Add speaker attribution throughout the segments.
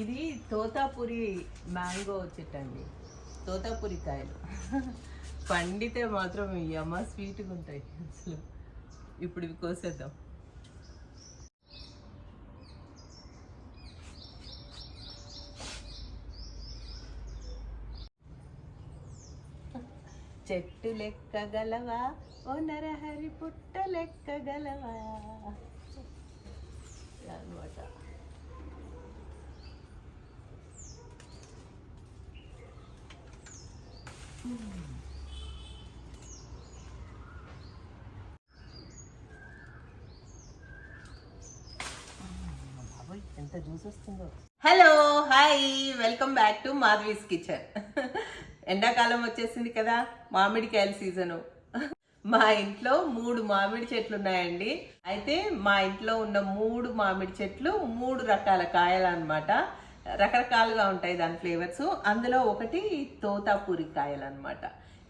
Speaker 1: ఇది తోతాపురి మ్యాంగో చెట్టు అండి తోతాపురి కాయలు. పండితే మాత్రం అమ్మ స్వీట్గా ఉంటాయి అసలు. ఇప్పుడు ఇవి కోసేద్దాం. చెట్టు లెక్కగలవా ఓ నరహరి పుట్ట లెక్కగలవా అనమాట ఎంత జ్యూస్ వస్తుందో hello hi. Welcome back to Madhavi's kitchen. ఎండాకాలం వచ్చేసింది కదా మామిడికాయల సీజను. మా ఇంట్లో మూడు మామిడి చెట్లు ఉన్నాయండి. అయితే మా ఇంట్లో ఉన్న మూడు మామిడి చెట్లు మూడు రకాల కాయలు అన్నమాట. రకరకాలుగా ఉంటాయి దాని ఫ్లేవర్స్. అందులో ఒకటి తోతాపూరి కాయలు అనమాట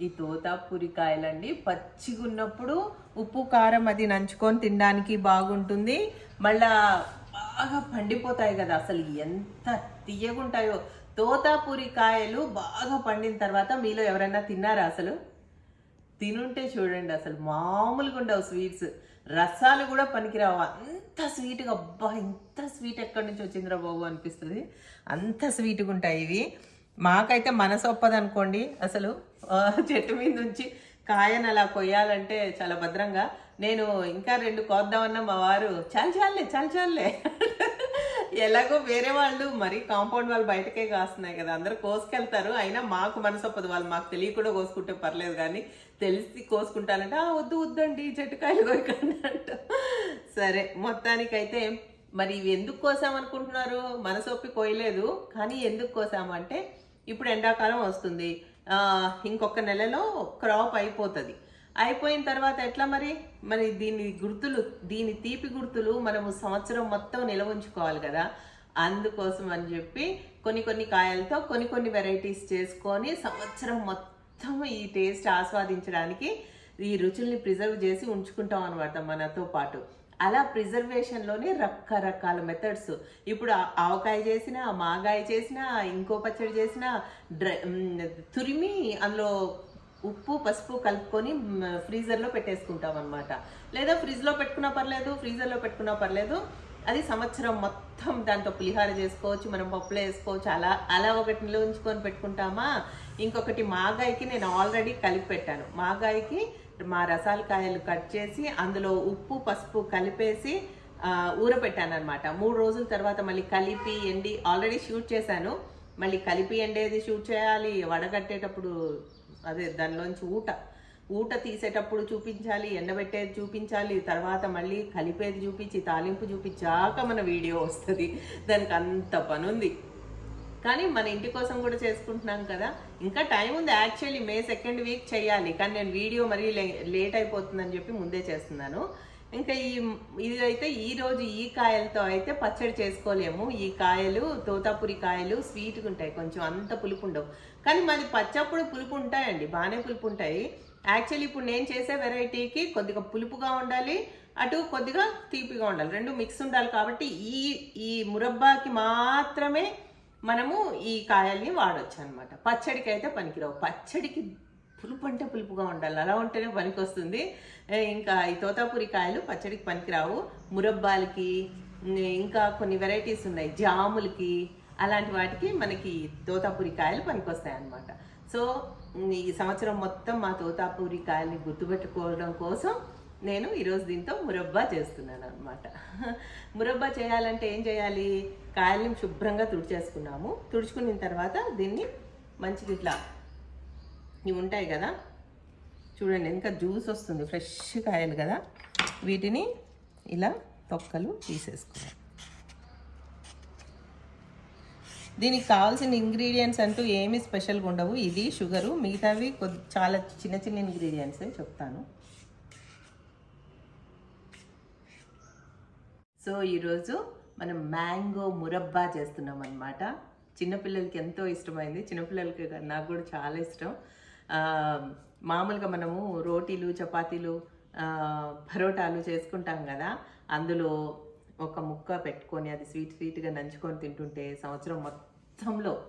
Speaker 1: ఈ తోతాపూరి కాయలండి పచ్చిగున్నప్పుడు ఉప్పు కారం అది నంచుకొని తినడానికి బాగుంటుంది. మళ్ళా బాగా పండిపోతాయి కదా అసలు ఎంత తీయగుంటాయో తోతాపూరి కాయలు బాగా పండిన తర్వాత మీలో ఎవరైనా తిన్నారా అసలు? తినుంటే చూడండి అసలు మామూలుగా ఉండవు స్వీట్స్. రసాలు కూడా పనికిరావు. అంత స్వీట్గా అబ్బా ఇంత స్వీట్ ఎక్కడి నుంచి వచ్చిందిరా బాబు అనిపిస్తుంది. అంత స్వీట్గా ఉంటాయి ఇవి. మాకైతే మనసు ఒప్పదు అనుకోండి. అసలు చెట్టు మీద నుంచి కాయను అలా కొయ్యాలంటే చాలా భద్రంగా. నేను ఇంకా రెండు కోద్దామన్నా మా వారు చాలు చాలే చాలు చాలే ఎలాగో వేరే వాళ్ళు మరి కాంపౌండ్ వాళ్ళు బయటకే కాస్తున్నాయి కదా. అందరూ కోసుకెళ్తారు. అయినా మాకు మనసు ఒప్పదు. వాళ్ళు మాకు తెలియకుండా కోసుకుంటే పర్లేదు కానీ తెలిసి కోసుకుంటానంటే "ఆ, వద్దు వద్దండి చెట్టుకాయలు కోయకండి అంట. సరే మొత్తానికైతే మరి ఇవి ఎందుకు కోసామనుకుంటున్నారు? మనసొప్పి కోయలేదు కానీ ఎందుకు కోసామంటే ఇప్పుడు ఎండాకాలం వస్తుంది. ఇంకొక నెలలో క్రాప్ అయిపోతుంది. అయిపోయిన తర్వాత ఎట్లా మరి? మరి దీని గుర్తులు దీని తీపి గుర్తులు మనము సంవత్సరం మొత్తం నిల్వ ఉంచుకోవాలి కదా. అందుకోసం అని చెప్పి కొన్ని కొన్ని కాయలతో కొన్ని కొన్ని వెరైటీస్ చేసుకొని సంవత్సరం మొత్తం మొత్తం ఈ టేస్ట్ ఆస్వాదించడానికి ఈ రుచుల్ని ప్రిజర్వ్ చేసి ఉంచుకుంటాం అనమాట మనతో పాటు. అలా ప్రిజర్వేషన్లోనే రకరకాల మెథడ్స్ ఇప్పుడు ఆ- ఆవకాయ చేసిన మాగాయ చేసిన ఇంకో పచ్చడి చేసిన డ్రై తురిమి అందులో ఉప్పు పసుపు కలుపుకొని ఫ్రీజర్లో పెట్టేసుకుంటాం అనమాట లేదా ఫ్రిడ్జ్లో పెట్టుకున్నా పర్లేదు ఫ్రీజర్లో పెట్టుకున్నా పర్లేదు. అది సంవత్సరం మొత్తం దాంతో పులిహార చేసుకోవచ్చు మనం పప్పులో వేసుకోవచ్చు అలా అలా ఒకటి నిల్వ ఉంచుకొని పెట్టుకుంటామా? ఇంకొకటి మాగాయకి నేను ఆల్రెడీ కలిపి పెట్టాను. మాగాయకి మా రసాల కాయలు కట్ చేసి అందులో ఉప్పు పసుపు కలిపేసి ఊరపెట్టాను అనమాట మూడు రోజుల తర్వాత మళ్ళీ కలిపి ఎండి ఆల్రెడీ షూట్ చేశాను. మళ్ళీ కలిపి ఎండేది షూట్ చేయాలి వడగట్టేటప్పుడు అదే దానిలోంచి ఊట. ఊట తీసేటప్పుడు చూపించాలి ఎండబెట్టేది చూపించాలి తర్వాత మళ్ళీ కలిపేది చూపించి తాలింపు చూపించాక మన వీడియో వస్తుంది. దానికి అంత పని ఉంది కానీ మన ఇంటి కోసం కూడా చేసుకుంటున్నాం కదా. ఇంకా టైం ఉంది. యాక్చువల్లీ మే సెకండ్ వీక్ చేయాలి. కానీ నేను వీడియో మరీ లేట్ అయిపోతుందని చెప్పి ముందే చేస్తున్నాను. ఇంకా ఈ ఇది అయితే ఈరోజు ఈ కాయలతో అయితే పచ్చడి చేసుకోలేము. ఈ కాయలు తోతాపురి కాయలు స్వీట్గా ఉంటాయి. కొంచెం అంత పులుపు ఉండవు. కానీ మాది పచ్చప్పుడు పులుపు ఉంటాయండి. బాగానే పులుపు ఉంటాయి. యాక్చువల్లీ ఇప్పుడు నేను చేసే వెరైటీకి కొద్దిగా పులుపుగా ఉండాలి అటు కొద్దిగా తీపిగా ఉండాలి. రెండు మిక్స్ ఉండాలి కాబట్టి ఈ ఈ మురబ్బాకి మాత్రమే మనము ఈ కాయల్ని వాడచ్చు అనమాట పచ్చడికి అయితే పనికిరావు. పచ్చడికి పులుపు అంటే పులుపుగా ఉండాలి. అలా ఉంటేనే పనికి వస్తుంది ఇంకా ఈ తోతాపూరి కాయలు పచ్చడికి పనికిరావు. మురబ్బాలకి ఇంకా కొన్ని వెరైటీస్ ఉన్నాయి. జాములకి అలాంటి వాటికి మనకి తోతాపూరి కాయలు పనికొస్తాయి అన్నమాట సో ఈ సంవత్సరం మొత్తం మా తోతాపూరి కాయల్ని గుర్తుపెట్టుకోవడం కోసం నేను ఈరోజు దీంతో మురబ్బా చేస్తున్నాను అనమాట మురబ్బా చేయాలంటే ఏం చేయాలి? కాయల్ని శుభ్రంగా తుడిచేసుకున్నాము. తుడుచుకున్న తర్వాత దీన్ని మంచిగా ఇట్లా ఇవి ఉంటాయి కదా? చూడండి ఇంకా జ్యూస్ వస్తుంది. ఫ్రెష్ కాయలు కదా? వీటిని ఇలా తొక్కలు తీసేసుకోవాలి దీనికి కావాల్సిన ఇంగ్రీడియంట్స్ అంటూ ఏమి స్పెషల్గా ఉండవు. ఇది షుగరు మిగతావి కొద్ది చాలా చిన్న చిన్న ఇంగ్రీడియంట్స్ చెప్తాను. సో ఈరోజు మనం మ్యాంగో మురబ్బా చేస్తున్నాం అనమాట చిన్నపిల్లలకి ఎంతో ఇష్టమైంది. చిన్నపిల్లలకి నాకు కూడా చాలా ఇష్టం. మామూలుగా మనము రోటీలు చపాతీలు పరోటాలు చేసుకుంటాం కదా. అందులో ఒక ముక్క పెట్టుకొని అది స్వీట్ స్వీట్గా నంచుకొని తింటుంటే సంవత్సరం మొత్తంలో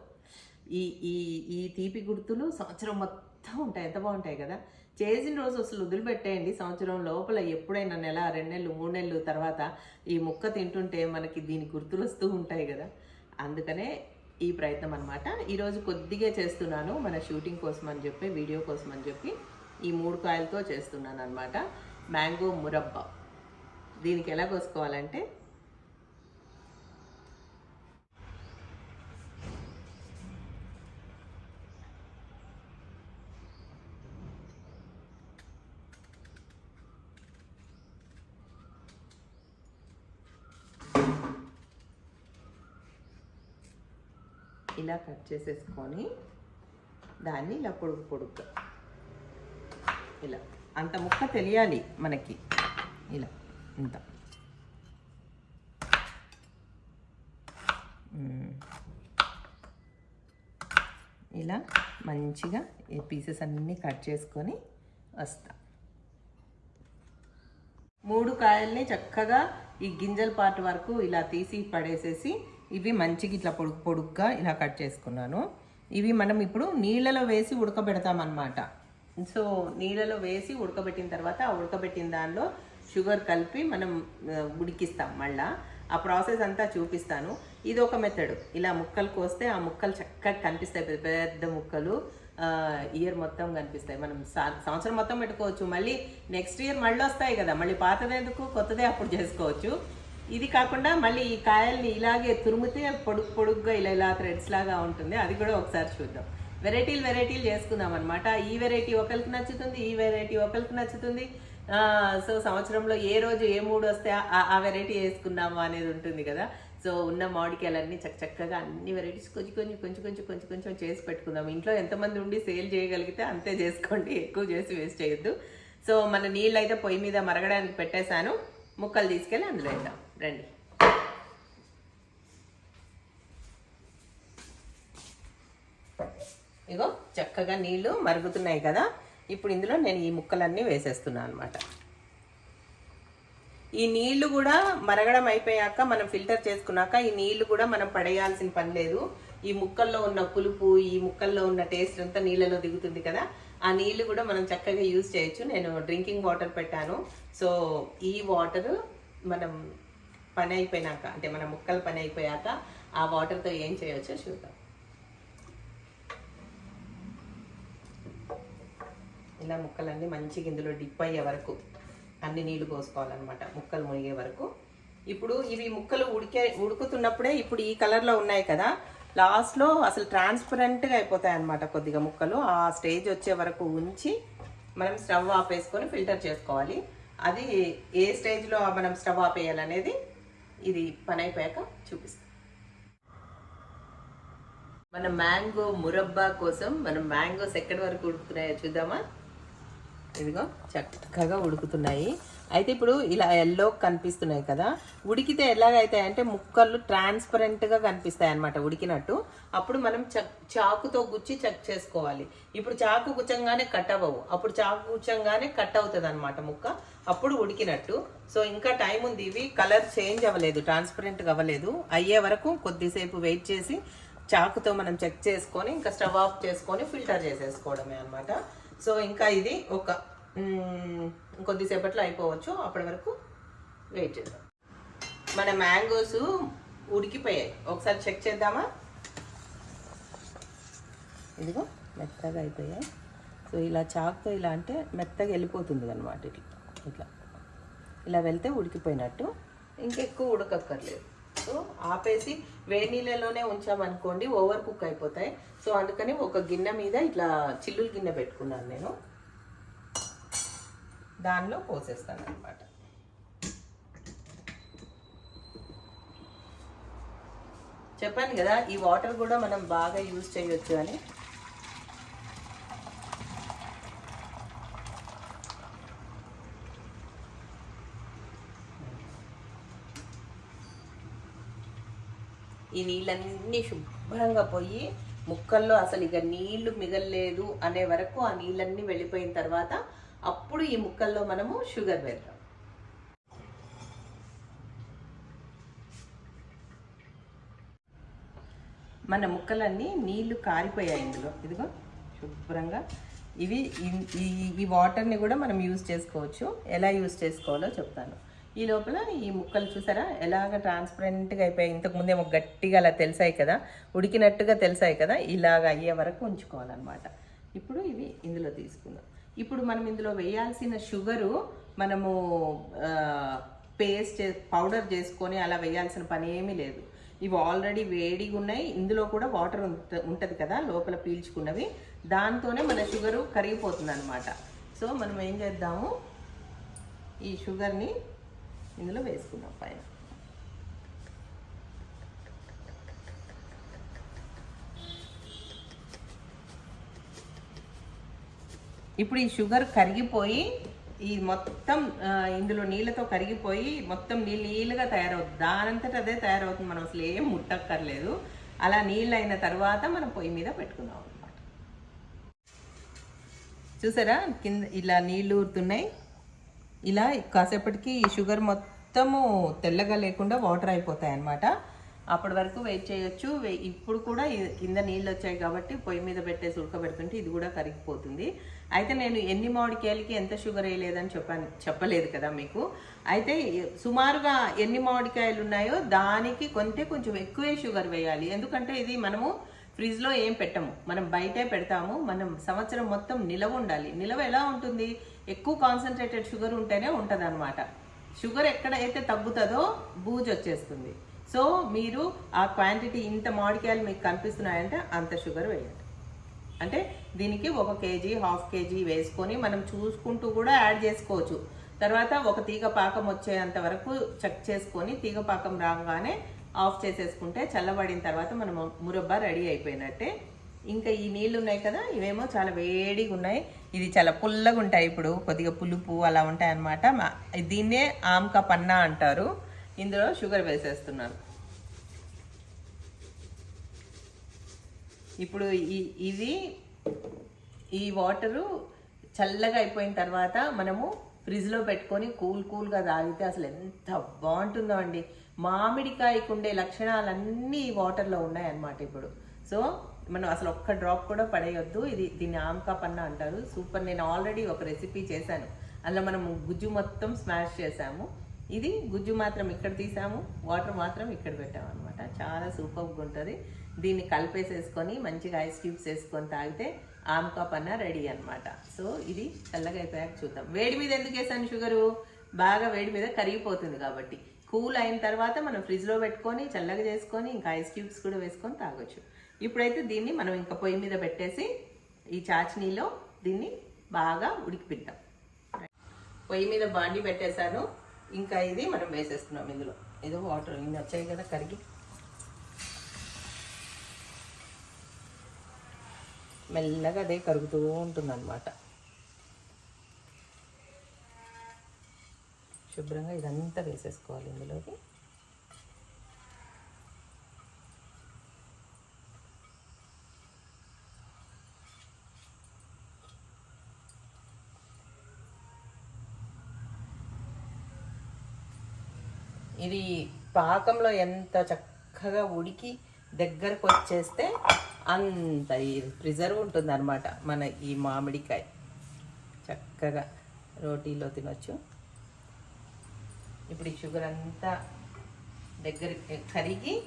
Speaker 1: ఈ ఈ ఈ తీపి గుర్తులు సంవత్సరం మొత్తం ఉంటాయి. ఎంత బాగుంటాయి కదా? చేసిన రోజు అసలు వదిలిపెట్టేయండి. సంవత్సరం లోపల ఎప్పుడైనా నెల రెండు నెలలు మూడు నెలలు తర్వాత ఈ ముక్క తింటుంటే మనకి దీని గుర్తులు వస్తూ ఉంటాయి కదా? అందుకనే ఈ ప్రయత్నం అనమాట ఈరోజు కొద్దిగా చేస్తున్నాను. మన షూటింగ్ కోసం అని చెప్పి వీడియో కోసం అని చెప్పి ఈ మూడు కాయలతో చేస్తున్నాను అనమాట మ్యాంగో మురబ్బా. దీనికి ఎలా కోసుకోవాలంటే ఇలా కట్ చేసేసుకొని దాన్ని ఇలా పొడుగు పొడుగ్గా ఇలా అంత ముక్క తెలియాలి మనకి. ఇలా. ఇంత ఇలా మంచిగా ఈ పీసెస్ అన్నీ కట్ చేసుకొని వస్తా. మూడు కాయల్ని చక్కగా ఈ గింజల పార్ట్ వరకు ఇలా తీసి పడేసేసి ఇవి మంచిగా ఇట్లా పొడుగు పొడుగ్గా ఇలా కట్ చేసుకున్నాను. ఇవి మనం ఇప్పుడు నీళ్ళలో వేసి ఉడకబెడతామన్నమాట. సో నీళ్ళలో వేసి ఉడకబెట్టిన తర్వాత ఆ ఉడకబెట్టిన దానిలో షుగర్ కలిపి మనం ఉడికిస్తాం మళ్ళా. ఆ ప్రాసెస్ అంతా చూపిస్తాను. ఇది ఒక మెథడ్. ఇలా ముక్కలు కోస్తే ఆ ముక్కలు చక్కగా కనిపిస్తాయి. పెద్ద పెద్ద ముక్కలు ఇయర్ మొత్తం కనిపిస్తాయి. మనం సంవత్సరం మొత్తం పెట్టుకోవచ్చు. మళ్ళీ నెక్స్ట్ ఇయర్ మళ్ళీ వస్తాయి కదా. మళ్ళీ పాతదే ఎందుకు? కొత్తదే అప్పుడు చేసుకోవచ్చు. ఇది కాకుండా మళ్ళీ ఈ కాయల్ని ఇలాగే తురుమితే పొడుగు పొడుగ్గా ఇలా ఇలా థ్రెడ్స్ లాగా ఉంటుంది. అది కూడా ఒకసారి చూద్దాం. వెరైటీలు వెరైటీలు చేసుకుందాం అనమాట ఈ వెరైటీ ఒకరికి నచ్చుతుంది ఈ వెరైటీ ఒకరికి నచ్చుతుంది. సో సంవత్సరంలో ఏ రోజు ఏ మూడు వస్తే ఆ- వెరైటీ వేసుకుందాము అనేది ఉంటుంది కదా. సో ఉన్న మామిడికాయలన్నీ చక్క చక్కగా అన్ని వెరైటీస్ కొంచెం కొంచెం కొంచెం కొంచెం కొంచెం కొంచెం చేసి పెట్టుకుందాం ఇంట్లో ఎంతమంది ఉండి సేల్ చేయగలిగితే అంతే చేసుకోండి ఎక్కువ చేసి వేస్ట్ చేయొద్దు. సో మన నీళ్ళు అయితే పొయ్యి మీద మరగడానికి పెట్టేశాను. ముక్కలు తీసుకెళ్ళి అందులో వేద్దాం. రండి. ఇగో చక్కగా నీళ్ళు మరుగుతున్నాయి కదా. ఇప్పుడు ఇందులో నేను ఈ ముక్కలన్నీ వేసేస్తున్నాను అనమాట ఈ నీళ్ళు కూడా మరగడం అయిపోయాక మనం ఫిల్టర్ చేసుకున్నాక ఈ నీళ్ళు కూడా మనం పడేయాల్సిన పని లేదు. ఈ ముక్కల్లో ఉన్న పులుపు ఈ ముక్కల్లో ఉన్న టేస్ట్ అంతా నీళ్ళలో దిగుతుంది కదా. ఆ నీళ్ళు కూడా మనం చక్కగా యూజ్ చేయొచ్చు. నేను డ్రింకింగ్ వాటర్ పెట్టాను. సో ఈ వాటర్ మనం పని అయిపోయినాక అంటే మన ముక్కలు పని అయిపోయాక ఆ వాటర్తో ఏం చేయొచ్చో చూద్దాం. ఇలా ముక్కలన్నీ మంచిగా ఇందులో డిప్ అయ్యే వరకు అన్ని నీళ్ళు పోసుకోవాలన్నమాట. ముక్కలు మునిగే వరకు. ఇప్పుడు ఇవి ముక్కలు ఉడికే ఉడుకుతున్నప్పుడే ఇప్పుడు ఈ కలర్లో ఉన్నాయి కదా లాస్ట్లో అసలు ట్రాన్స్పరెంట్గా అయిపోతాయి అన్నమాట కొద్దిగా ముక్కలు. ఆ స్టేజ్ వచ్చే వరకు ఉంచి మనం స్టవ్ ఆపేసుకొని ఫిల్టర్ చేసుకోవాలి. అది ఏ స్టేజ్లో మనం స్టవ్ ఆపేయాలనేది ఇది పని అయిపోయాక చూపిస్తాం. మన మ్యాంగో మురబ్బా కోసం మనం మ్యాంగోస్ ఎక్కడి వరకు ఉడుకుతున్నాయో చూద్దామా? ఇదిగో చక్కగా ఉడుకుతున్నాయి. అయితే ఇప్పుడు ఇలా ఎల్లో కనిపిస్తున్నాయి కదా ఉడికితే ఎలాగైతాయి అంటే ముక్కలు ట్రాన్స్పరెంట్గా కనిపిస్తాయి అనమాట ఉడికినట్టు. అప్పుడు మనం చక్ చాకుతో గుచ్చి చెక్ చేసుకోవాలి. ఇప్పుడు చాకు గుచ్చంగానే కట్ అవ్వవు. అప్పుడు చాకు గుచ్చంగానే కట్ అవుతుంది అనమాట ముక్క. అప్పుడు ఉడికినట్టు. సో ఇంకా టైం ఉంది. ఇవి కలర్ చేంజ్ అవ్వలేదు ట్రాన్స్పరెంట్గా అవ్వలేదు. అయ్యే వరకు కొద్దిసేపు వెయిట్ చేసి చాకుతో మనం చెక్ చేసుకొని ఇంకా స్టవ్ ఆఫ్ చేసుకొని ఫిల్టర్ చేసేసుకోవడమే అన్నమాట. సో ఇంకా ఇది ఒక కొద్దిసేపట్లో అయిపోవచ్చు. అప్పటి వరకు వెయిట్ చేద్దాం. మన మ్యాంగోస్ ఉడికిపోయాయి. ఒకసారి చెక్ చేద్దామా? ఇదిగో మెత్తగా అయిపోయాయి. సో ఇలా చాకుతో ఇలా అంటే మెత్తగా వెళ్ళిపోతుంది అనమాట ఇట్లా. ఇట్లా. ఇలా వెళ్తే ఉడికిపోయినట్టు. ఇంకెక్కువ ఉడకక్కర్లేదు. సో ఆపేసి వేడి నీళ్ళలోనే ఉంచామనుకోండి ఓవర్ కుక్ అయిపోతాయి. సో అందుకని ఒక గిన్నె మీద ఇట్లా చిల్లులు గిన్నె పెట్టుకున్నాను నేను. దానిలో పోసేస్తాను అనమాట చెప్పాను కదా ఈ వాటర్ కూడా మనం బాగా యూజ్ చేయొచ్చు అని. ఈ నీళ్ళన్నీ శుభ్రంగా పోయి ముక్కల్లో అసలు ఇక నీళ్ళు మిగలలేదు అనే వరకు ఆ నీళ్ళన్నీ వెళ్ళిపోయిన తర్వాత అప్పుడు ఈ ముక్కల్లో మనము షుగర్ వేద్దాం మన ముక్కలన్నీ నీళ్ళు కారిపోయాయి ఇందులో. ఇదిగో శుభ్రంగా. ఇవి ఈ వాటర్ని కూడా మనం యూజ్ చేసుకోవచ్చు. ఎలా యూజ్ చేసుకోవాలో చెప్తాను. ఈ లోపల ఈ ముక్కలు చూసారా? ఎలాగ ట్రాన్స్పరెంట్గా అయిపోయాయి. ఇంతకుముందేమో గట్టిగా అలా తెలిసాయి కదా. ఉడికినట్టుగా తెలిసాయి కదా. ఇలాగ అయ్యే వరకు ఉంచుకోవాలన్నమాట. ఇప్పుడు ఇవి ఇందులో తీసుకుందాం. ఇప్పుడు మనం ఇందులో వేయాల్సిన షుగరు మనము పేస్ట్ పౌడర్ చేసుకొని అలా వేయాల్సిన పని ఏమీ లేదు. ఇవి ఆల్రెడీ వేడిగా ఉన్నాయి. ఇందులో కూడా వాటర్ ఉంటుంది కదా లోపల పీల్చుకున్నవి. దాంతోనే మన షుగరు కరిగిపోతుంది అనమాట సో మనం ఏం చేద్దాము? ఈ షుగర్ని ఇందులో వేసుకుందాం పైన ఇప్పుడు ఈ షుగర్ కరిగిపోయి ఈ మొత్తం ఇందులో నీళ్ళతో కరిగిపోయి మొత్తం నీళ్ళు నీళ్ళుగా తయారవుతుంది. దానంతట అదే తయారవుతుంది. మనం అసలు ఏం ముట్టక్కర్లేదు. అలా నీళ్ళు అయిన తర్వాత మనం పొయ్యి మీద పెట్టుకుందాం అనమాట చూసారా? కింద ఇలా నీళ్ళు ఊరుతున్నాయి. ఇలా కాసేపటికి ఈ షుగర్ మొత్తము తెల్లగా లేకుండా వాటర్ అయిపోతాయి అన్నమాట అప్పటి వరకు వెయిట్ చేయొచ్చు. ఇప్పుడు కూడా కింద నీళ్ళు వచ్చాయి కాబట్టి పొయ్యి మీద పెట్టేసి ఉడకబెడుతుంటే ఇది కూడా కరిగిపోతుంది. అయితే నేను ఎన్ని మామిడికాయలకి ఎంత షుగర్ వేయలేదని చెప్పాను చెప్పలేదు కదా మీకు. అయితే సుమారుగా ఎన్ని మామిడికాయలు ఉన్నాయో దానికి కొంటే కొంచెం ఎక్కువే షుగర్ వేయాలి. ఎందుకంటే ఇది మనము ఫ్రిడ్జ్లో ఏం పెట్టము. మనం బయటే పెడతాము. మనం సంవత్సరం మొత్తం నిలవ ఉండాలి. నిలవ ఎలా ఉంటుంది? ఎక్కువ కాన్సన్ట్రేటెడ్ షుగర్ ఉంటేనే ఉంటుంది షుగర్ ఎక్కడైతే తగ్గుతుందో బూజు వచ్చేస్తుంది. సో మీరు ఆ క్వాంటిటీ ఇంత మామిడికాయలు మీకు కనిపిస్తున్నాయంటే అంత షుగర్ వేయండి. అంటే దీనికి ఒక కేజీ హాఫ్ కేజీ వేసుకొని మనం చూసుకుంటూ కూడా యాడ్ చేసుకోవచ్చు. తర్వాత ఒక తీగ పాకం వచ్చేంత వరకు చెక్ చేసుకొని తీగ పాకం రాగానే ఆఫ్ చేసేసుకుంటే చల్లబడిన తర్వాత మనం మురబ్బా రెడీ అయిపోయినట్టే ఇంకా ఈ నీళ్ళు ఉన్నాయి కదా ఇవేమో చాలా వేడిగా ఉన్నాయి ఇది చాలా పుల్లగా ఉంటాయి ఇప్పుడు కొద్దిగా పులుపు అలా ఉంటాయి అన్నమాట దీన్నే ఆమ్కా పన్నా అంటారు. ఇందులో షుగర్ వేసేస్తున్నాను. ఇప్పుడు ఈ ఇది ఈ వాటరు చల్లగా అయిపోయిన తర్వాత మనము ఫ్రిడ్జ్లో పెట్టుకొని కూల్ కూల్గా తాగితే అసలు ఎంత బాగుంటుందో అండి. మామిడికాయకు ఉండే లక్షణాలన్నీ ఈ వాటర్లో ఉన్నాయన్నమాట ఇప్పుడు. సో మనం అసలు ఒక్క డ్రాప్ కూడా పడేయొద్దు. ఇది దీన్ని ఆమ్కా పన్న అంటారు. సూపర్. నేను ఆల్రెడీ ఒక రెసిపీ చేశాను. అందులో మనం గుజ్జు మొత్తం స్మాష్ చేసాము ఇది గుజ్జు మాత్రం ఇక్కడ తీసాము. వాటర్ మాత్రం ఇక్కడ పెట్టాము అనమాట చాలా సూపర్గా ఉంటుంది. దీన్ని కలిపేసేసుకొని మంచిగా ఐస్ క్యూబ్స్ వేసుకొని తాగితే ఆమ్కా పన్న రెడీ అనమాట సో ఇది చల్లగా అయిపోయాక చూద్దాం. వేడి మీద ఎందుకు వేసాను షుగరు? బాగా వేడి మీద కరిగిపోతుంది కాబట్టి. కూల్ అయిన తర్వాత మనం ఫ్రిడ్జ్లో పెట్టుకొని చల్లగా చేసుకొని ఇంకా ఐస్ క్యూబ్స్ కూడా వేసుకొని తాగొచ్చు. ఇప్పుడైతే దీన్ని మనం ఇంకా పొయ్యి మీద పెట్టేసి ఈ చాచినీలో దీన్ని బాగా ఉడికిపిద్దాం పొయ్యి మీద బాండి పెట్టేశాను. ఇంకా ఇది మనం వేసేస్తున్నాం ఇందులో. ఏదో వాటర్ ఇన్ని వచ్చాయి కదా కరిగి మెల్లగా అదే కరుగుతూ ఉంటుందన్నమాట. శుభ్రంగా ఇదంతా వేసేసుకోవాలి ఇందులోకి ఇది పాకంలో ఎంత చక్కగా ఉడికి దగ్గరకు వచ్చేస్తే అంత ఈ ప్రిజర్వ్ ఉంటుంది అనమాట మన ఈ మామిడికాయ. చక్కగా రోటీలో తినొచ్చు. ఇప్పుడు ఈ షుగర్ అంతా దగ్గర కరిగి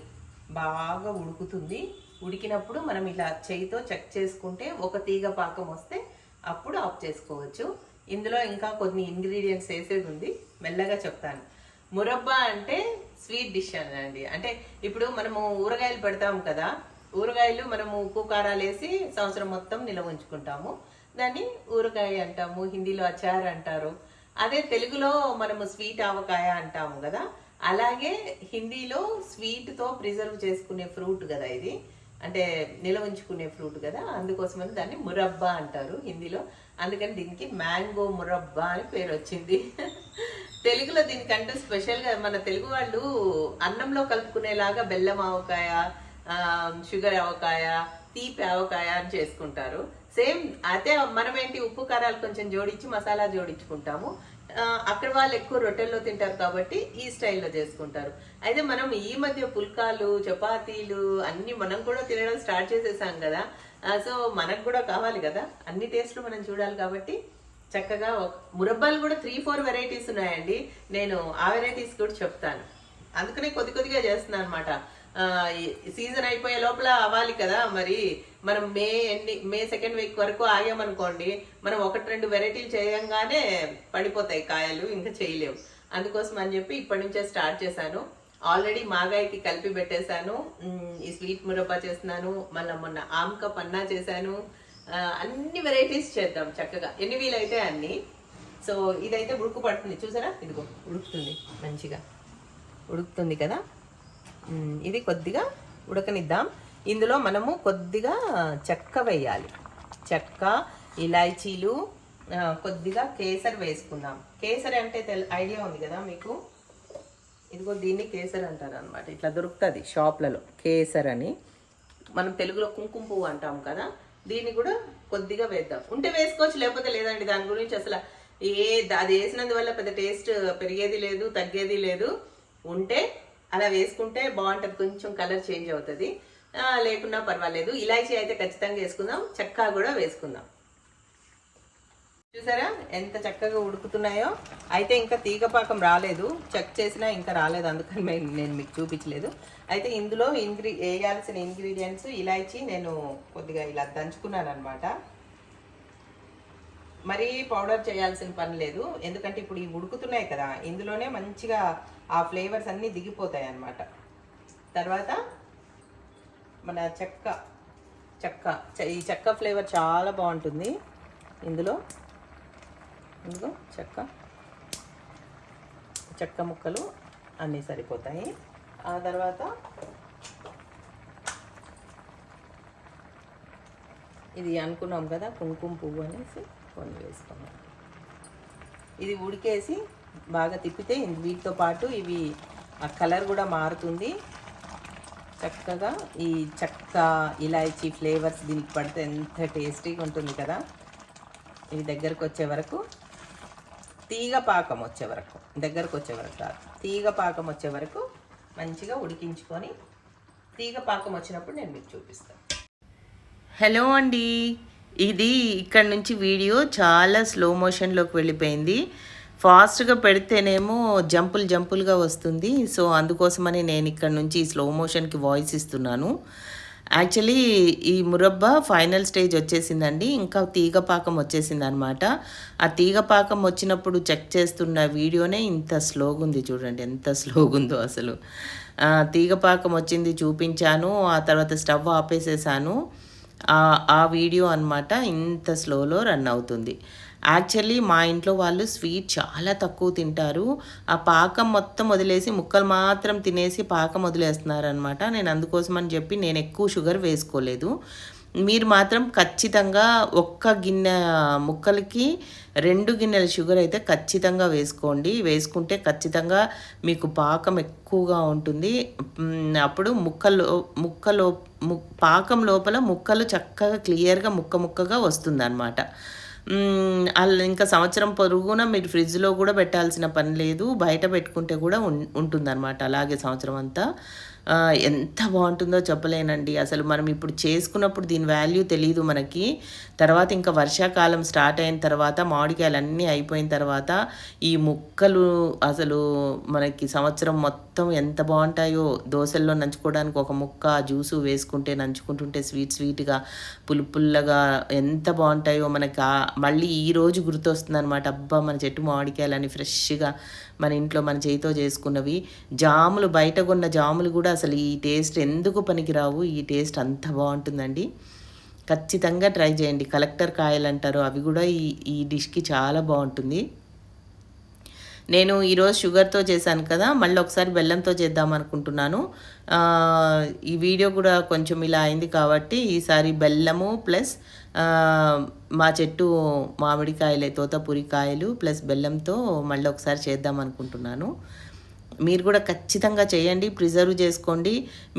Speaker 1: బాగా ఉడుకుతుంది. ఉడికినప్పుడు మనం ఇలా చేయితో చెక్ చేసుకుంటే ఒక తీగ పాకం వస్తే అప్పుడు ఆఫ్ చేసుకోవచ్చు. ఇందులో ఇంకా కొన్ని ఇంగ్రీడియంట్స్ వేసేది ఉంది. మెల్లగా చెప్తాను. మురబ్బా అంటే స్వీట్ డిష్ అండి అంటే ఇప్పుడు మనము ఊరగాయలు పెడతాం కదా ఊరగాయలు మనము ఉప్పు కారాలు వేసి సంవత్సరం మొత్తం నిల్వ ఉంచుకుంటాము. దాన్ని ఊరగాయ అంటాము హిందీలో అచార్ అంటారు. అదే తెలుగులో మనము స్వీట్ ఆవకాయ అంటాము కదా అలాగే హిందీలో స్వీట్తో ప్రిజర్వ్ చేసుకునే ఫ్రూట్ కదా ఇది. అంటే నిల్వ ఉంచుకునే ఫ్రూట్ కదా అందుకోసమని దాన్ని మురబ్బా అంటారు హిందీలో. అందుకని దీనికి మ్యాంగో మురబ్బా అని పేరు వచ్చింది. తెలుగులో దీనికంటూ స్పెషల్గా మన తెలుగు వాళ్ళు అన్నంలో కలుపుకునేలాగా బెల్లం ఆవకాయ షుగర్ ఆవకాయ తీపి ఆవకాయ అని చేసుకుంటారు. సేమ్ అయితే మనం ఏంటి ఉప్పు కారాలు కొంచెం జోడించి మసాలా జోడించుకుంటాము. అక్కడ వాళ్ళు ఎక్కువ రొట్టెల్లో తింటారు కాబట్టి ఈ స్టైల్లో చేసుకుంటారు. అయితే మనం ఈ మధ్య పుల్కాలు చపాతీలు అన్ని మనం కూడా తినడం స్టార్ట్ చేసేసాం కదా. సో మనకు కూడా కావాలి కదా. అన్ని టేస్ట్లు మనం చూడాలి కాబట్టి చక్కగా మురబ్బాలు కూడా త్రీ ఫోర్ వెరైటీస్ ఉన్నాయండి. నేను ఆ వెరైటీస్ కూడా చెప్తాను. అందుకనే కొద్ది కొద్దిగా చేస్తున్నాను అనమాట సీజన్ అయిపోయే లోపల అవ్వాలి కదా మరి. మనం మే ఎన్ని మే సెకండ్ వీక్ వరకు ఆగామనుకోండి మనం ఒకటి రెండు వెరైటీలు చేయంగానే పడిపోతాయి కాయలు ఇంకా చేయలేము అందుకోసం అని చెప్పి ఇప్పటి నుంచే స్టార్ట్ చేశాను. ఆల్రెడీ మాగాయకి కలిపి పెట్టేశాను. ఈ స్వీట్ మురబ్బా చేస్తున్నాను. మళ్ళీ మొన్న ఆమ్క పన్నా చేశాను. అన్ని వెరైటీస్ చేద్దాం చక్కగా. ఎన్ని వీలైతే అన్ని. సో ఇదైతే ఉడుకు పడుతుంది చూసారా? ఇదిగో ఉడుకుతుంది మంచిగా. ఉడుకుతుంది కదా? ఇది కొద్దిగా ఉడకనిద్దాం. ఇందులో మనము కొద్దిగా చెక్క వేయాలి. చెక్క ఇలాచీలు కొద్దిగా కేసర్ వేసుకుందాం. కేసరి అంటే తెల్ ఐడియా ఉంది కదా మీకు? ఇదిగో దీన్ని కేసర్ అంటారు అనమాట ఇట్లా దొరుకుతుంది షాప్లలో. కేసర్ అని. మనం తెలుగులో కుంకుమ పువ్వు అంటాం కదా? దీన్ని కూడా కొద్దిగా వేద్దాం. ఉంటే వేసుకోవచ్చు లేకపోతే లేదండి. దాని గురించి అసలు ఏ అది వేసినందువల్ల పెద్ద టేస్ట్ పెరిగేది లేదు తగ్గేది లేదు. ఉంటే అలా వేసుకుంటే బాగుంటుంది. కొంచెం కలర్ చేంజ్ అవుతుంది. లేకున్నా పర్వాలేదు. ఇలాచీ అయితే ఖచ్చితంగా వేసుకుందాం. చెక్క కూడా వేసుకుందాం. చూసారా? ఎంత చక్కగా ఉడుకుతున్నాయో. అయితే ఇంకా తీగ పాకం రాలేదు. చెక్ చేసినా ఇంకా రాలేదు. అందుకని నేను మీకు చూపించలేదు. అయితే ఇందులో ఇంగ్రీ వేయాల్సిన ఇంగ్రీడియంట్స్ ఇలాచి నేను కొద్దిగా ఇలా దంచుకున్నాను అనమాట మరీ పౌడర్ చేయాల్సిన పని లేదు. ఎందుకంటే ఇప్పుడు ఇవి ఉడుకుతున్నాయి కదా. ఇందులోనే మంచిగా ఆ ఫ్లేవర్స్ అన్నీ దిగిపోతాయి అన్నమాట తర్వాత మన చెక్క చెక్క చ- ఈ చెక్క ఫ్లేవర్ చాలా బాగుంటుంది. ఇందులో ఇందులో చెక్క. చెక్క ముక్కలు అన్నీ సరిపోతాయి. ఆ తర్వాత ఇది అనుకున్నాం కదా కుంకుమ పువ్వు అనేసి కొన్ని వేసుకున్నాం. ఇది ఉడికేసి బాగా తిప్పితే వీటితో పాటు ఇవి ఆ కలర్ కూడా మారుతుంది. చక్కగా ఈ చెక్క ఇలాచీ ఫ్లేవర్స్ దీనికి పడితే ఎంత టేస్టీగా ఉంటుంది కదా. ఇది దగ్గరకు వచ్చే వరకు తీగ పాకం వచ్చే వరకు దగ్గరకు వచ్చే వరకు కాదు. తీగ పాకం వచ్చే వరకు మంచిగా ఉడికించుకొని తీగ పాకం వచ్చినప్పుడు నేను మీకు చూపిస్తాను. హలో అండి. ఇది ఇక్కడ నుంచి వీడియో చాలా స్లో మోషన్లోకి వెళ్ళిపోయింది. ఫాస్ట్గా పెడితేనేమో జంపులు జంపులుగా వస్తుంది. సో అందుకోసమని నేను ఇక్కడ నుంచి స్లో మోషన్కి వాయిస్ ఇస్తున్నాను. యాక్చువల్లీ ఈ మురబ్బా ఫైనల్ స్టేజ్ వచ్చేసిందండి. ఇంకా తీగ పాకం వచ్చేసింది అనమాట ఆ తీగ పాకం వచ్చినప్పుడు చెక్ చేస్తున్న వీడియోనే ఇంత స్లోగా ఉంది చూడండి. ఎంత స్లోగా ఉందో అసలు. తీగ పాకం వచ్చింది చూపించాను. ఆ తర్వాత స్టవ్ ఆపేసేసాను. ఆ- ఆ వీడియో అన్నమాట ఇంత స్లోలో రన్ అవుతుంది. యాక్చువల్లీ మా ఇంట్లో వాళ్ళు స్వీట్ చాలా తక్కువ తింటారు. ఆ పాకం మొత్తం వదిలేసి ముక్కలు మాత్రం తినేసి పాకం వదిలేస్తున్నారనమాట నేను అందుకోసం అని చెప్పి నేను ఎక్కువ షుగర్ వేసుకోలేదు. మీరు మాత్రం ఖచ్చితంగా ఒక్క గిన్నె ముక్కలకి రెండు గిన్నెల షుగర్ అయితే ఖచ్చితంగా వేసుకోండి. వేసుకుంటే ఖచ్చితంగా మీకు పాకం ఎక్కువగా ఉంటుంది. అప్పుడు ముక్కలో ముక్కలో ము పాకం లోపల ముక్కలు చక్కగా క్లియర్గా ముక్క ముక్కగా వస్తుంది అనమాట ఇంకా సంవత్సరం పొరుగున మీరు ఫ్రిడ్జ్లో కూడా పెట్టాల్సిన పని లేదు. బయట పెట్టుకుంటే కూడా ఉంటుందన్నమాట. అలాగే సంవత్సరం అంతా. ఎంత బాగుంటుందో చెప్పలేనండి. అసలు మనం ఇప్పుడు చేసుకున్నప్పుడు దీని వాల్యూ తెలియదు మనకి. తర్వాత ఇంకా వర్షాకాలం స్టార్ట్ అయిన తర్వాత మామిడికాయలు అన్నీ అయిపోయిన తర్వాత ఈ ముక్కలు అసలు మనకి సంవత్సరం మొత్తం ఎంత బాగుంటాయో దోశల్లో నంచుకోవడానికి ఒక ముక్క జ్యూసు వేసుకుంటే నంచుకుంటుంటే స్వీట్ స్వీట్గా పులుపుల్లగా ఎంత బాగుంటాయో మనకి మళ్ళీ ఈ రోజు గుర్తొస్తుంది అనమాట అబ్బా మన చెట్టు మామిడికాయలని ఫ్రెష్గా మన ఇంట్లో మన చేతితో చేసుకున్నవి. జాములు బయట కొన్న జాములు కూడా అసలు ఈ టేస్ట్ ఎందుకు పనికిరావు? ఈ టేస్ట్ అంత బాగుంటుందండి. ఖచ్చితంగా ట్రై చేయండి. కలెక్టర్ కాయలు అంటారు. అవి కూడా ఈ ఈ డిష్కి చాలా బాగుంటుంది. నేను ఈరోజు షుగర్తో చేశాను కదా మళ్ళీ ఒకసారి బెల్లంతో చేద్దాం అనుకుంటున్నాను. ఈ వీడియో కూడా కొంచెం ఇలా అయింది కాబట్టి ఈసారి బెల్లము ప్లస్ మా చెట్టు మామిడికాయలే తోతపూరి కాయలు ప్లస్ బెల్లంతో మళ్ళీ ఒకసారి చేద్దాం అనుకుంటున్నాను. మీరు కూడా ఖచ్చితంగా చేయండి ప్రిజర్వ్ చేసుకోండి.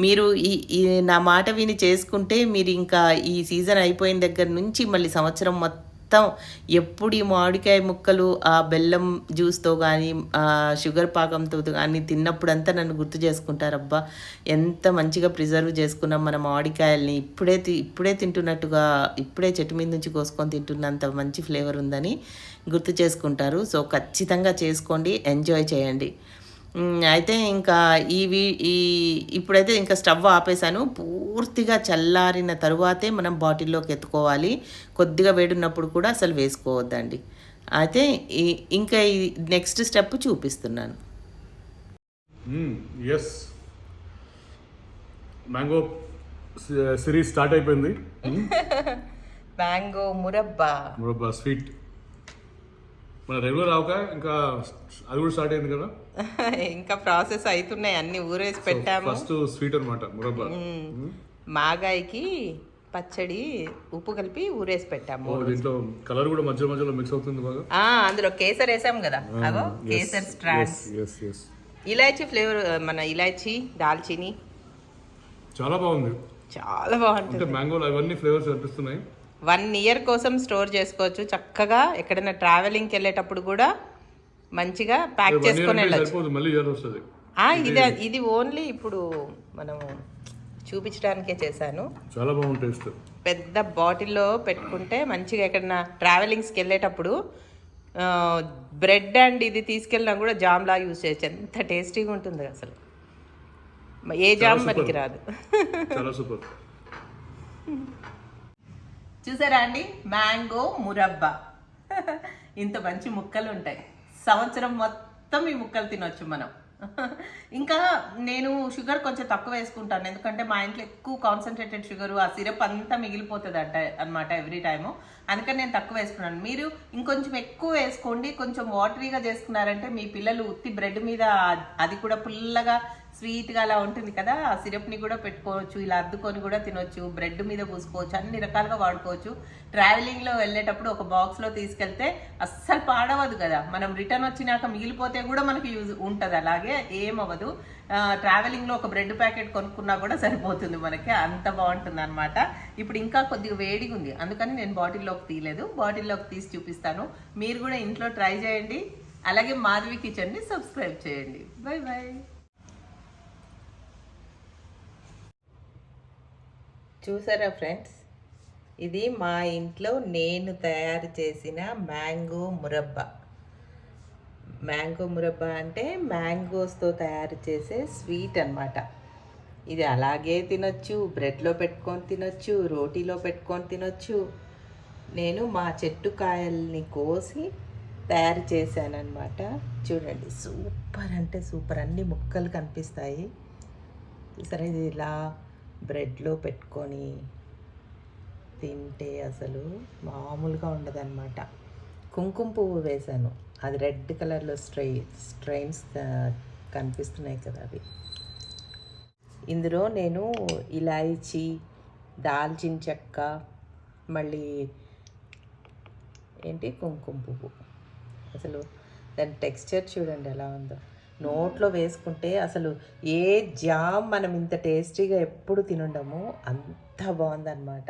Speaker 1: మీరు ఈ ఈ నా మాట విని చేసుకుంటే మీరు ఇంకా ఈ సీజన్ అయిపోయిన దగ్గర నుంచి మళ్ళీ సంవత్సరం మొత్తం మొత్తం ఎప్పుడు ఈ మామిడికాయ ముక్కలు ఆ బెల్లం జ్యూస్తో కానీ ఆ షుగర్ పాకంతో కానీ తిన్నప్పుడంతా నన్ను గుర్తు చేసుకుంటారబ్బా. ఎంత మంచిగా ప్రిజర్వ్ చేసుకున్నాం మన మామిడికాయల్ని. ఇప్పుడే తి- ఇప్పుడే తింటున్నట్టుగా ఇప్పుడే చెట్టు మీద నుంచి కోసుకొని తింటున్నంత మంచి ఫ్లేవర్ ఉందని గుర్తు చేసుకుంటారు. సో ఖచ్చితంగా చేసుకోండి. ఎంజాయ్ చేయండి. అయితే ఇంకా ఈ ఈ ఇప్పుడైతే ఇంకా స్టవ్ ఆపేసాను పూర్తిగా చల్లారిన తరువాతే మనం బాటిల్లోకి ఎత్తుకోవాలి. కొద్దిగా వేడున్నప్పుడు కూడా అసలు వేసుకోవద్దండి. అయితే ఈ- ఇంకా ఈ నెక్స్ట్ స్టెప్ చూపిస్తున్నాను.
Speaker 2: ఎస్ మ్యాంగో సిరీస్ స్టార్ట్ అయిపోయింది.
Speaker 1: మ్యాంగో మురబ్బా.
Speaker 2: మురబ్బా స్వీట్ మన రెగ్యులర్ అవక ఇంకా అది కూడా స్టార్ట్ అయింది కదా?
Speaker 1: ఇంకా ప్రాసెస్ అవుతున్నాయి అన్ని ఊరేసి పెట్టాము.
Speaker 2: ఫస్ట్ స్వీట్ అన్నమాట మురబ్బా.
Speaker 1: మాగాయికి పచ్చడి ఉప్పు కలిపి ఊరేసి పెట్టాము.
Speaker 2: దీంట్లో కలర్ కూడా మధ్య మధ్యలో మిక్స్ అవుతుంది బాగా.
Speaker 1: ఆ, అందులో కేసర్ వేసాం కదా? అగో కేసర్ స్ట్రాండ్స్
Speaker 2: ఎస్
Speaker 1: ఇలాచీ ఫ్లేవర్ మన ఇలాచీ దాల్చిని.
Speaker 2: చాలా బాగుంది.
Speaker 1: చాలా బాగుంటుంది.
Speaker 2: మ్యాంగోలో అవన్నీ ఫ్లేవర్స్ కనిపిస్తున్నాయి.
Speaker 1: వన్ ఇయర్ కోసం స్టోర్ చేసుకోవచ్చు. చక్కగా ఎక్కడైనా ట్రావెలింగ్కి వెళ్ళేటప్పుడు కూడా మంచిగా ప్యాక్ చేసుకొని వెళ్ళచ్చు. ఇది ఇది ఓన్లీ ఇప్పుడు మనము చూపించడానికే చేశాను.
Speaker 2: చాలా బాగుంది టేస్ట్.
Speaker 1: పెద్ద బాటిల్లో పెట్టుకుంటే మంచిగా ఎక్కడైనా ట్రావెలింగ్స్కి వెళ్ళేటప్పుడు బ్రెడ్ అండ్ ఇది తీసుకెళ్ళినా కూడా జామ్ లా యూజ్ చేయొచ్చు. ఎంత టేస్టీగా ఉంటుంది అసలు. ఏ జామ్. మనకి రాదు
Speaker 2: చాలా సూపర్.
Speaker 1: చూసారా అండి? మ్యాంగో మురబ్బా. ఇంత మంచి ముక్కలు ఉంటాయి సంవత్సరం మొత్తం ఈ ముక్కలు తినొచ్చు మనం. ఇంకా నేను షుగర్ కొంచెం తక్కువ వేసుకుంటాను. ఎందుకంటే మా ఇంట్లో ఎక్కువ కాన్సన్ట్రేటెడ్ షుగర్ ఆ సిరప్ అంతా మిగిలిపోతుంది అంట అనమాట ఎవ్రీ టైము అందుకని నేను తక్కువ వేసుకున్నాను. మీరు ఇంకొంచెం ఎక్కువ వేసుకోండి. కొంచెం వాటరీగా చేసుకున్నారంటే మీ పిల్లలు ఉత్తి బ్రెడ్ మీద అది కూడా పుల్లగా స్వీట్గా అలా ఉంటుంది కదా ఆ సిరప్ని కూడా పెట్టుకోవచ్చు ఇలా అద్దుకొని కూడా తినొచ్చు బ్రెడ్ మీద పూసుకోవచ్చు అన్ని రకాలుగా వాడుకోవచ్చు. ట్రావెలింగ్లో వెళ్ళేటప్పుడు ఒక బాక్స్లో తీసుకెళ్తే అస్సలు పాడవదు కదా. మనం రిటర్న్ వచ్చినాక మిగిలిపోతే కూడా మనకి యూజ్ ఉంటుంది అలాగే ఏమవ్వదు. ట్రావెలింగ్లో ఒక బ్రెడ్ ప్యాకెట్ కొనుక్కున్నా కూడా సరిపోతుంది మనకి అంత బాగుంటుంది అనమాట ఇప్పుడు ఇంకా కొద్దిగా వేడిగా ఉంది అందుకని నేను బాటిల్లోకి తీయలేదు. బాటిల్లోకి తీసి చూపిస్తాను. మీరు కూడా ఇంట్లో ట్రై చేయండి. అలాగే మాధవి కిచెన్ని సబ్స్క్రైబ్ చేయండి. బాయ్ బాయ్ చూసారా ఫ్రెండ్స్? ఇది మా ఇంట్లో నేను తయారు చేసిన మ్యాంగో మురబ్బా. మ్యాంగో మురబ్బా అంటే మ్యాంగోస్తో తయారు చేసే స్వీట్ అన్నమాట. ఇది అలాగే తినొచ్చు బ్రెడ్లో పెట్టుకొని తినొచ్చు రోటీలో పెట్టుకొని తినొచ్చు. నేను మా చెట్టు కాయల్ని కోసి తయారు చేశానన్నమాట. చూడండి సూపర్ అంటే సూపర్. అన్ని ముక్కలు కనిపిస్తాయి. సరే ఇది ఇలా బ్రెడ్లో పెట్టుకొని తింటే అసలు మామూలుగా ఉండదన్నమాట. కుంకుమ పువ్వు వేశాను. అది రెడ్ కలర్లో స్ట్రై స్ట్రైన్స్ కనిపిస్తున్నాయి కదా అవి. ఇందులో నేను ఇలాయచి దాల్చిన చెక్క మళ్ళీ ఏంటి? కుంకుమ పువ్వు. అసలు దాని టెక్స్చర్ చూడండి ఎలా ఉందో. నోట్లో వేసుకుంటే అసలు ఏ జామ్ మనం ఇంత టేస్టీగా ఎప్పుడు తినుండము అంత బాగుందన్నమాట.